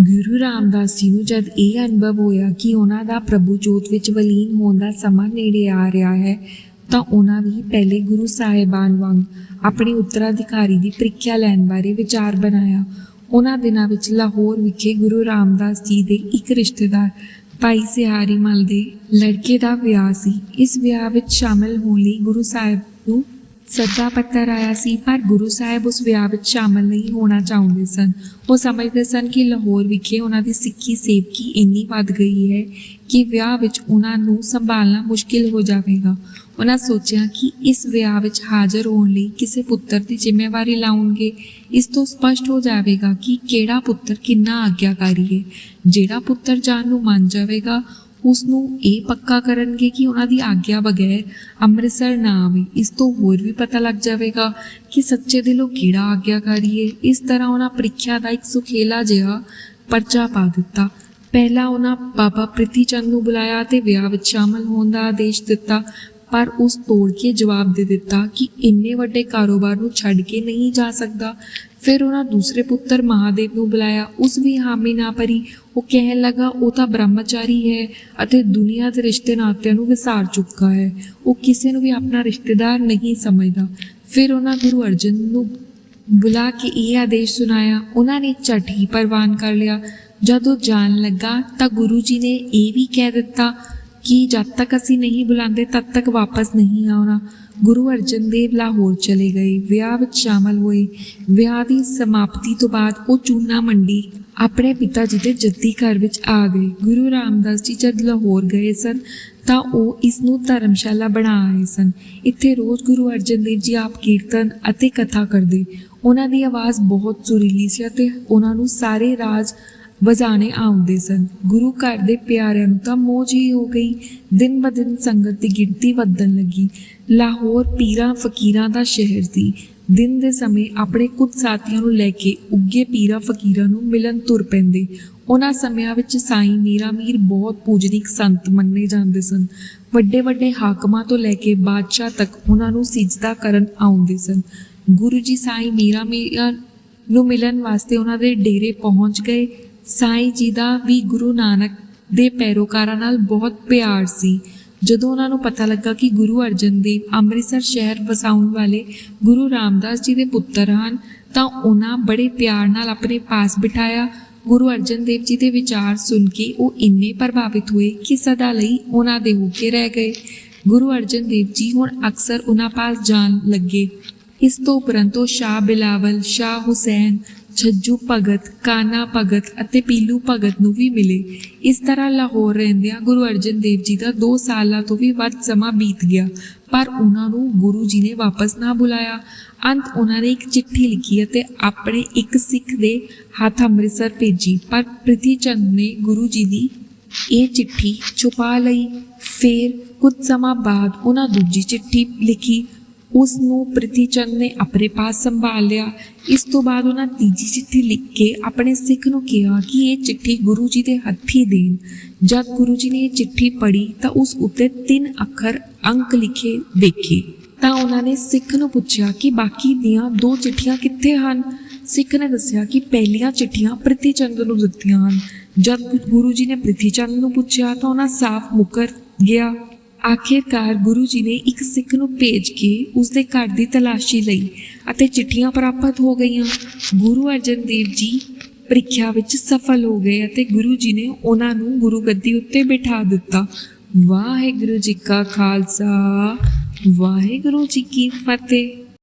ਗੁਰੂ ਰਾਮਦਾਸ ਜੀ ਨੂੰ ਜਦ ਇਹ ਅਨੁਭਵ ਹੋਇਆ ਕਿ ਉਹਨਾਂ ਦਾ ਪ੍ਰਭੂ ਜੋਤ ਵਿੱਚ ਵਲੀਨ ਹੋਣ ਦਾ ਸਮਾਂ ਨੇੜੇ ਆ ਰਿਹਾ ਹੈ, ਤਾਂ ਉਹਨਾਂ ਵੀ ਪਹਿਲੇ ਗੁਰੂ ਸਾਹਿਬਾਨ ਵਾਂਗ ਆਪਣੇ ਉੱਤਰਾਧਿਕਾਰੀ ਦੀ ਪ੍ਰੀਖਿਆ ਲੈਣ ਬਾਰੇ ਵਿਚਾਰ ਬਣਾਇਆ। ਉਹਨਾਂ ਦਿਨਾਂ ਵਿੱਚ ਲਾਹੌਰ ਵਿਖੇ ਗੁਰੂ ਰਾਮਦਾਸ ਜੀ ਦੇ ਇੱਕ ਰਿਸ਼ਤੇਦਾਰ ਭਾਈ ਸਿਹਾਰੀ ਮਲ ਦੇ ਲੜਕੇ ਦਾ ਵਿਆਹ ਸੀ। ਇਸ ਵਿਆਹ ਵਿੱਚ ਸ਼ਾਮਲ ਹੋਣ ਲਈ ਗੁਰੂ ਸਾਹਿਬ ਨੂੰ ਸੱਦਾ ਪੱਤਰ ਆਇਆ ਸੀ, ਪਰ ਗੁਰੂ ਸਾਹਿਬ ਉਸ ਵਿਆਹ ਵਿੱਚ ਸ਼ਾਮਲ ਨਹੀਂ ਹੋਣਾ ਚਾਹੁੰਦੇ ਸਨ। ਉਹ ਸਮਝਦੇ ਸਨ ਕਿ ਲਾਹੌਰ ਵਿਖੇ ਉਹਨਾਂ ਦੀ ਸਿੱਖੀ ਸੇਵਕੀ ਇੰਨੀ ਵੱਧ ਗਈ ਹੈ ਕਿ ਵਿਆਹ ਵਿੱਚ ਉਹਨਾਂ ਨੂੰ ਸੰਭਾਲਣਾ ਮੁਸ਼ਕਿਲ ਹੋ ਜਾਵੇਗਾ। ਉਹਨਾਂ ਸੋਚਿਆ ਕਿ ਇਸ ਵਿਆਹ ਵਿੱਚ ਹਾਜ਼ਰ ਹੋਣ ਲਈ ਕਿਸੇ ਪੁੱਤਰ ਦੀ ਜ਼ਿੰਮੇਵਾਰੀ ਲਾਉਣਗੇ। ਇਸ ਤੋਂ ਸਪਸ਼ਟ ਹੋ ਜਾਵੇਗਾ ਕਿ ਕਿਹੜਾ ਪੁੱਤਰ ਕਿੰਨਾ ਆਗਿਆਕਾਰੀ ਹੈ। ਜਿਹੜਾ ਪੁੱਤਰ ਜਾਣ ਨੂੰ ਮੰਨ ਜਾਵੇਗਾ ਉਸ ਨੂੰ ਇਹ ਪੱਕਾ ਕਰਨਗੇ ਕਿ ਉਹਨਾਂ ਦੀ ਆਗਿਆ ਬਗੈਰ ਅੰਮ੍ਰਿਤਸਰ ਨਾ ਆਵੇ। ਇਸ ਤੋਂ ਹੋਰ ਵੀ ਪਤਾ ਲੱਗ ਜਾਵੇਗਾ ਕਿ ਸੱਚੇ ਦਿਲੋਂ ਕਿਹੜਾ ਆਗਿਆਕਾਰੀ ਹੈ। ਇਸ ਤਰ੍ਹਾਂ ਉਹਨਾਂ ਪ੍ਰੀਖਿਆ ਦਾ ਇੱਕ ਸੁਖੇਲਾ ਜਿਹਾ ਪਰਚਾ ਪਾ ਦਿੱਤਾ। ਪਹਿਲਾਂ ਉਹਨਾਂ ਬਾਬਾ ਪ੍ਰਿਥੀ ਚੰਦ ਨੂੰ ਬੁਲਾਇਆ ਤੇ ਵਿਆਹ ਵਿੱਚ ਸ਼ਾਮਲ ਹੋਣ ਦਾ ਆਦੇਸ਼ ਦਿੱਤਾ। ਪਰ ਉਸ ਤੋੜ ਕੇ ਜਵਾਬ ਦੇ ਦਿੱਤਾ ਕਿ ਇੰਨੇ ਵੱਡੇ ਕਾਰੋਬਾਰ ਨੂੰ ਛੱਡ ਕੇ ਨਹੀਂ ਜਾ ਸਕਦਾ। ਫਿਰ ਉਹਨਾਂ ਦੂਸਰੇ ਪੁੱਤਰ ਮਹਾਦੇਵ ਨੂੰ ਬੁਲਾਇਆ। ਉਸ ਵੀ ਹਾਮੀ ਨਾ ਭਰੀ। ਉਹ ਕਹਿਣ ਲੱਗਾ, ਉਹ ਤਾਂ ਬ੍ਰਹਮਚਾਰੀ ਹੈ ਅਤੇ ਦੁਨੀਆ ਦੇ ਰਿਸ਼ਤੇ ਨਾਤਿਆਂ ਨੂੰ ਵਿਸਾਰ ਚੁੱਕਾ ਹੈ। ਉਹ ਕਿਸੇ ਨੂੰ ਵੀ ਆਪਣਾ ਰਿਸ਼ਤੇਦਾਰ ਨਹੀਂ ਸਮਝਦਾ। ਫਿਰ ਉਹਨਾਂ ਗੁਰੂ ਅਰਜਨ ਨੂੰ ਬੁਲਾ ਕੇ ਇਹ ਆਦੇਸ਼ ਸੁਣਾਇਆ। ਉਹਨਾਂ ਨੇ ਝਟ ਹੀ ਪ੍ਰਵਾਨ ਕਰ ਲਿਆ। ਜਦ ਉਹ ਜਾਣ ਲੱਗਾ ਤਾਂ ਗੁਰੂ ਜੀ ਨੇ ਇਹ ਵੀ ਕਹਿ ਦਿੱਤਾ ਕਿ ਜਦ ਤੱਕ ਅਸੀਂ ਨਹੀਂ ਬੁਲਾਉਂਦੇ, ਤਦ ਤੱਕ ਵਾਪਸ ਨਹੀਂ ਆਉਣਾ। ਗੁਰੂ ਅਰਜਨ ਦੇਵ ਲਾਹੌਰ ਚਲੇ ਗਏ। ਵਿਆਹ ਵਿੱਚ ਸ਼ਾਮਲ ਹੋਏ। ਵਿਆਹ ਦੀ ਸਮਾਪਤੀ ਤੋਂ ਬਾਅਦ ਉਹ ਚੂਨਾ ਮੰਡੀ ਆਪਣੇ ਪਿਤਾ ਜੀ ਦੇ ਜੱਦੀ ਘਰ ਵਿੱਚ ਆ ਗਏ। ਗੁਰੂ ਰਾਮਦਾਸ ਜੀ ਜਦ ਲਾਹੌਰ ਗਏ ਸਨ, ਤਾਂ ਉਹ ਇਸ ਨੂੰ ਧਰਮਸ਼ਾਲਾ ਬਣਾ ਆਏ ਸਨ। ਇੱਥੇ ਰੋਜ਼ ਗੁਰੂ ਅਰਜਨ ਦੇਵ ਜੀ ਆਪ ਕੀਰਤਨ ਅਤੇ ਕਥਾ ਕਰਦੇ। ਉਹਨਾਂ ਦੀ ਆਵਾਜ਼ ਬਹੁਤ ਸੁਰੀਲੀ ਸੀ ਅਤੇ ਉਹਨਾਂ ਨੂੰ ਸਾਰੇ ਰਾਜ ਵਜਾਣੇ ਆਉਂਦੇ ਸਨ। ਗੁਰੂ ਘਰ ਦੇ ਪਿਆਰਿਆਂ ਨੂੰ ਤਾਂ ਮੋਹ ਹੀ ਹੋ ਗਈ। ਦਿਨ ਬ ਦਿਨ ਸੰਗਤ ਦੀ ਗਿਣਤੀ ਵਧਣ ਲੱਗੀ। ਲਾਹੌਰ ਪੀਰਾਂ ਫਕੀਰਾਂ ਦਾ ਸ਼ਹਿਰ ਸੀ। ਦਿਨ ਦੇ ਸਮੇਂ ਆਪਣੇ ਕੁਝ ਸਾਥੀਆਂ ਨੂੰ ਲੈ ਕੇ ਉੱਗੇ ਪੀਰਾਂ ਫਕੀਰਾਂ ਨੂੰ ਮਿਲਣ ਤੁਰ ਪੈਂਦੇ। ਉਹਨਾਂ ਸਮਿਆਂ ਵਿੱਚ ਸਾਈਂ, ਮੀਰਾ, ਮੀਰ ਬਹੁਤ ਪੂਜਨੀਕ ਸੰਤ ਮੰਨੇ ਜਾਂਦੇ ਸਨ। ਵੱਡੇ ਵੱਡੇ ਹਾਕਮਾਂ ਤੋਂ ਲੈ ਕੇ ਬਾਦਸ਼ਾਹ ਤੱਕ ਉਹਨਾਂ ਨੂੰ ਸਿਜਦਾ ਕਰਨ ਆਉਂਦੇ ਸਨ। ਗੁਰੂ ਜੀ ਸਾਈਂ, ਮੀਰਾ, ਮੀਰ ਨੂੰ ਮਿਲਣ ਵਾਸਤੇ ਉਹਨਾਂ ਦੇ ਡੇਰੇ ਪਹੁੰਚ ਗਏ। ਸਾਈਂ ਜੀ ਦਾ ਵੀ ਗੁਰੂ ਨਾਨਕ ਦੇ ਪੈਰੋਕਾਰਾਂ ਨਾਲ ਬਹੁਤ ਪਿਆਰ ਸੀ। ਜਦੋਂ ਉਹਨਾਂ ਨੂੰ ਪਤਾ ਲੱਗਾ ਕਿ ਗੁਰੂ ਅਰਜਨ ਦੇਵ ਅੰਮ੍ਰਿਤਸਰ ਸ਼ਹਿਰ ਵਸਾਉਣ ਵਾਲੇ ਗੁਰੂ ਰਾਮਦਾਸ ਜੀ ਦੇ ਪੁੱਤਰ ਹਨ, ਤਾਂ ਉਹਨਾਂ ਬੜੇ ਪਿਆਰ ਨਾਲ ਆਪਣੇ ਪਾਸ ਬਿਠਾਇਆ। ਗੁਰੂ ਅਰਜਨ ਦੇਵ ਜੀ ਦੇ ਵਿਚਾਰ ਸੁਣ ਕੇ ਉਹ ਇੰਨੇ ਪ੍ਰਭਾਵਿਤ ਹੋਏ ਕਿ ਸਦਾ ਲਈ ਉਹਨਾਂ ਦੇ ਹੋ ਕੇ ਰਹਿ ਗਏ। ਗੁਰੂ ਅਰਜਨ ਦੇਵ ਜੀ ਹੁਣ ਅਕਸਰ ਉਹਨਾਂ ਪਾਸ ਜਾਣ ਲੱਗੇ। ਇਸ ਤੋਂ ਉਪਰੰਤ ਉਹ ਸ਼ਾਹ ਬਿਲਾਵਲ, ਸ਼ਾਹ ਹੁਸੈਨ ਛੱਜੂ ਭਗਤ, ਕਾਨਾ ਭਗਤ ਅਤੇ ਪੀਲੂ ਭਗਤ ਨੂੰ ਵੀ ਮਿਲੇ। ਇਸ ਤਰ੍ਹਾਂ ਲਾਹੌਰ ਰਹਿੰਦਿਆਂ ਗੁਰੂ ਅਰਜਨ ਦੇਵ ਜੀ ਦਾ 2 ਸਾਲਾਂ ਤੋਂ ਵੀ ਵੱਧ ਸਮਾਂ ਬੀਤ ਗਿਆ, ਪਰ ਉਹਨਾਂ ਨੂੰ ਗੁਰੂ ਜੀ ਨੇ ਵਾਪਸ ਨਾ ਬੁਲਾਇਆ। ਅੰਤ ਉਹਨਾਂ ਨੇ ਇੱਕ ਚਿੱਠੀ ਲਿਖੀ ਅਤੇ ਆਪਣੇ ਇੱਕ ਸਿੱਖ ਦੇ ਹੱਥ ਅੰਮ੍ਰਿਤਸਰ ਭੇਜੀ, ਪਰ ਪ੍ਰਿਥੀ ਚੰਦ ਨੇ ਗੁਰੂ ਜੀ ਦੀ ਇਹ ਚਿੱਠੀ ਛੁਪਾ ਲਈ। ਫਿਰ ਕੁਝ ਸਮਾਂ ਬਾਅਦ ਉਹਨਾਂ ਦੂਜੀ ਚਿੱਠੀ ਲਿਖੀ ਉਸ ਨੂੰ ਪ੍ਰਿਥੀ ਚੰਦ ਨੇ ਆਪਣੇ ਪਾਸ ਸੰਭਾਲ ਲਿਆ ਇਸ ਤੋਂ ਬਾਅਦ ਉਹਨਾਂ ਤੀਜੀ ਚਿੱਠੀ ਲਿਖ ਕੇ ਆਪਣੇ ਸਿੱਖ ਨੂੰ ਕਿਹਾ ਕਿ ਇਹ ਚਿੱਠੀ ਗੁਰੂ ਜੀ ਦੇ ਹੱਥੀ ਦੇਣ ਜਦ ਗੁਰੂ ਜੀ ਨੇ ਇਹ ਚਿੱਠੀ ਪੜ੍ਹੀ ਤਾਂ ਉਸ ਉੱਤੇ ਤਿੰਨ ਅੱਖਰ ਅੰਕ ਲਿਖੇ ਦੇਖੇ ਤਾਂ ਉਹਨਾਂ ਨੇ ਸਿੱਖ ਨੂੰ ਪੁੱਛਿਆ ਕਿ ਬਾਕੀ ਦੀਆਂ ਦੋ ਚਿੱਠੀਆਂ ਕਿੱਥੇ ਹਨ ਸਿੱਖ ਨੇ ਦੱਸਿਆ ਕਿ ਪਹਿਲੀਆਂ ਚਿੱਠੀਆਂ ਪ੍ਰਿਥੀ ਚੰਦ ਨੂੰ ਦਿੱਤੀਆਂ ਹਨ ਜਦ ਗੁਰੂ ਜੀ ਨੇ ਪ੍ਰਿਥੀ ਚੰਦ ਨੂੰ ਪੁੱਛਿਆ ਤਾਂ ਉਹਨਾਂ ਸਾਫ਼ ਮੁਕਰ ਗਿਆ ਆਖਿਰਕਾਰ ਗੁਰੂ ਜੀ ਨੇ ਇੱਕ ਸਿੱਖ ਨੂੰ ਭੇਜ ਕੇ ਉਸ ਦੇ ਘਰ ਦੀ ਤਲਾਸ਼ੀ ਲਈ ਅਤੇ ਚਿੱਠੀਆਂ ਪ੍ਰਾਪਤ ਹੋ ਗਈਆਂ। ਗੁਰੂ ਅਰਜਨ ਦੇਵ ਜੀ ਪ੍ਰੀਖਿਆ ਵਿੱਚ ਸਫਲ ਹੋ ਗਏ ਅਤੇ ਗੁਰੂ ਜੀ ਨੇ ਉਹਨਾਂ ਨੂੰ ਗੁਰੂ ਗੱਦੀ ਉੱਤੇ ਬਿਠਾ ਦਿੱਤਾ। ਵਾਹਿਗੁਰੂ ਜੀ ਕਾ ਖਾਲਸਾ, ਵਾਹਿਗੁਰੂ ਜੀ ਕੀ ਫਤਿਹ।